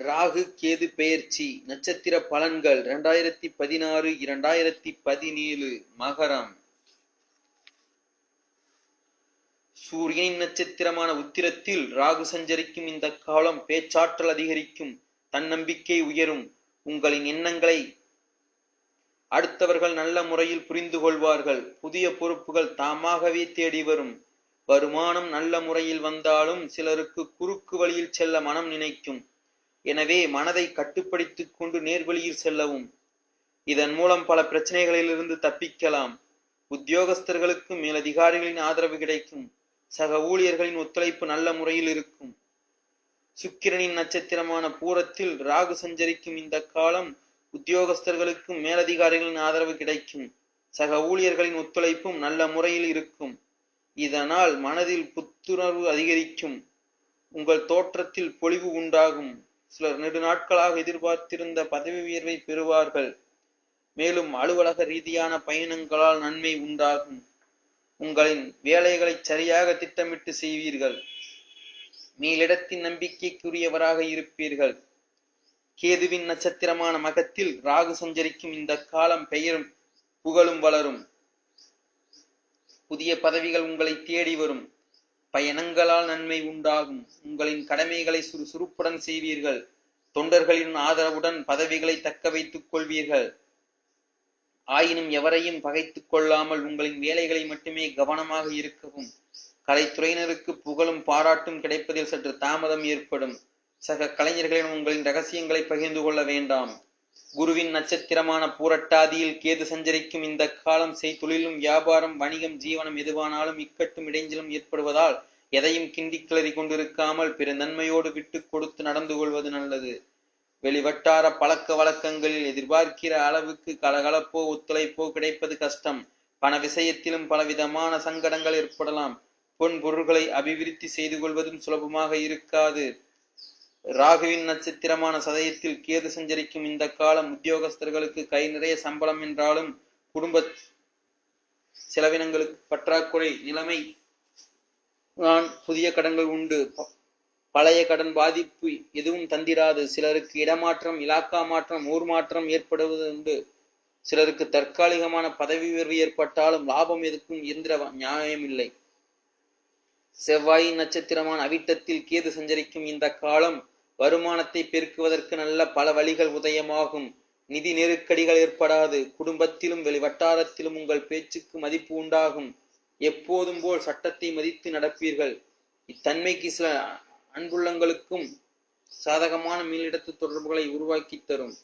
ராகு கேது பெயர்ச்சி நட்சத்திர பலன்கள் இரண்டாயிரத்தி பதினாறு இரண்டாயிரத்தி பதினேழு மகரம். சூரியனின் நட்சத்திரமான உத்திரத்தில் ராகு சஞ்சரிக்கும் இந்த காலம் பேச்சாற்றல் அதிகரிக்கும் தன்னம்பிக்கை உயரும். உங்களின் எண்ணங்களை அடுத்தவர்கள் நல்ல முறையில் புரிந்து கொள்வார்கள். புதிய பொறுப்புகள் தாமாகவே தேடி வரும். வருமானம் நல்ல முறையில் வந்தாலும் சிலருக்கு குறுக்கு வழியில் செல்ல மனம் நினைக்கும். எனவே மனதை கட்டுப்படுத்திக் கொண்டு நேர்வழியில் செல்லவும். இதன் மூலம் பல பிரச்சனைகளிலிருந்து தப்பிக்கலாம். உத்தியோகஸ்தர்களுக்கு மேலதிகாரிகளின் ஆதரவு கிடைக்கும். சக ஊழியர்களின் ஒத்துழைப்பு நல்ல முறையில் இருக்கும். சுக்கிரனின் நட்சத்திரமான பூரத்தில் ராகு சஞ்சரிக்கும் இந்த காலம் உத்தியோகஸ்தர்களுக்கும் மேலதிகாரிகளின் ஆதரவு கிடைக்கும். சக ஊழியர்களின் ஒத்துழைப்பும் நல்ல முறையில் இருக்கும். இதனால் மனதில் புத்துணர்வு அதிகரிக்கும். உங்கள் தோற்றத்தில் பொலிவு உண்டாகும். சிலர் நெடு நாட்களாக எதிர்பார்த்திருந்த பதவி உயர்வை பெறுவார்கள். மேலும் அலுவலக ரீதியான பயணங்களால் நன்மை உண்டாகும். உங்களின் வேலைகளை சரியாக திட்டமிட்டு செய்வீர்கள். மேலிடத்தின் நம்பிக்கைக்குரியவராக இருப்பீர்கள். கேதுவின் நட்சத்திரமான மகத்தில் ராகு சஞ்சரிக்கும் இந்த காலம் பெயரும் புகழும் வளரும். புதிய பதவிகள் உங்களை தேடி வரும். பயணங்களால் நன்மை உண்டாகும். உங்களின் கடமைகளை சுறுசுறுப்புடன் செய்வீர்கள். தொண்டர்களின் ஆதரவுடன் பதவிகளை தக்க வைத்துக் கொள்வீர்கள். ஆயினும் எவரையும் பகைத்துக் கொள்ளாமல் உங்களின் வேலைகளை மட்டுமே கவனமாக இருக்கவும் கலைத்துறையினருக்கு புகழும் பாராட்டும் கிடைப்பதில் சற்று தாமதம் ஏற்படும். சக கலைஞர்களிடம் உங்களின் ரகசியங்களை பகிர்ந்து கொள்ள வேண்டாம். குருவின் நட்சத்திரமான பூரட்டாதியில் கேது சஞ்சரிக்கும் இந்த காலம் செய்தொழிலும் வியாபாரம் வணிகம் ஜீவனம் எதுவானாலும் இக்கட்டும் இடைஞ்சலும் ஏற்படுவதால் எதையும் கிண்டி கிளறி கொண்டிருக்காமல் பிற நன்மையோடு விட்டு கொடுத்து நடந்து கொள்வது நல்லது. வெளிவட்டார பழக்க வழக்கங்களில் எதிர்பார்க்கிற அளவுக்கு கலகலப்போ ஒத்துழைப்போ கிடைப்பது கஷ்டம். பண விஷயத்திலும் பலவிதமான சங்கடங்கள் ஏற்படலாம். பொன் பொருள்களை அபிவிருத்தி செய்து கொள்வதும் சுலபமாக இருக்காது. ராகுவின் நட்சத்திரமான சதயத்தில் கேது சஞ்சரிக்கும் இந்த காலம் உத்தியோகஸ்தர்களுக்கு கை நிறைய சம்பளம் என்றாலும் குடும்ப செலவினங்களுக்கு பற்றாக்குறை நிலைமை நான் புதிய கடன்கள் உண்டு. பழைய கடன் பாதிப்பு எதுவும் தந்திராது. சிலருக்கு இடமாற்றம் இலாக்கா மாற்றம் ஊர் மாற்றம் ஏற்படுவது உண்டு. சிலருக்கு தற்காலிகமான பதவி உயர்வு ஏற்பட்டாலும் லாபம் எதுக்கும் எந்திர நியாயம் இல்லை. செவ்வாயின் நட்சத்திரமான அவிட்டத்தில் கேது சஞ்சரிக்கும் இந்த காலம் வருமானத்தை பெருக்குவதற்கு நல்ல பல வழிகள் உதயமாகும். நிதி நெருக்கடிகள் ஏற்படாது. குடும்பத்திலும் வெளிவட்டாரத்திலும் உங்கள் பேச்சுக்கு மதிப்பு உண்டாகும். எப்போதும் போல் சட்டத்தை மதித்து நடப்பீர்கள். இத்தன்மைக்கு சில அன்புள்ளங்களுக்கும் சாதகமான மேலிடத்து தொடர்புகளை உருவாக்கி தரும்.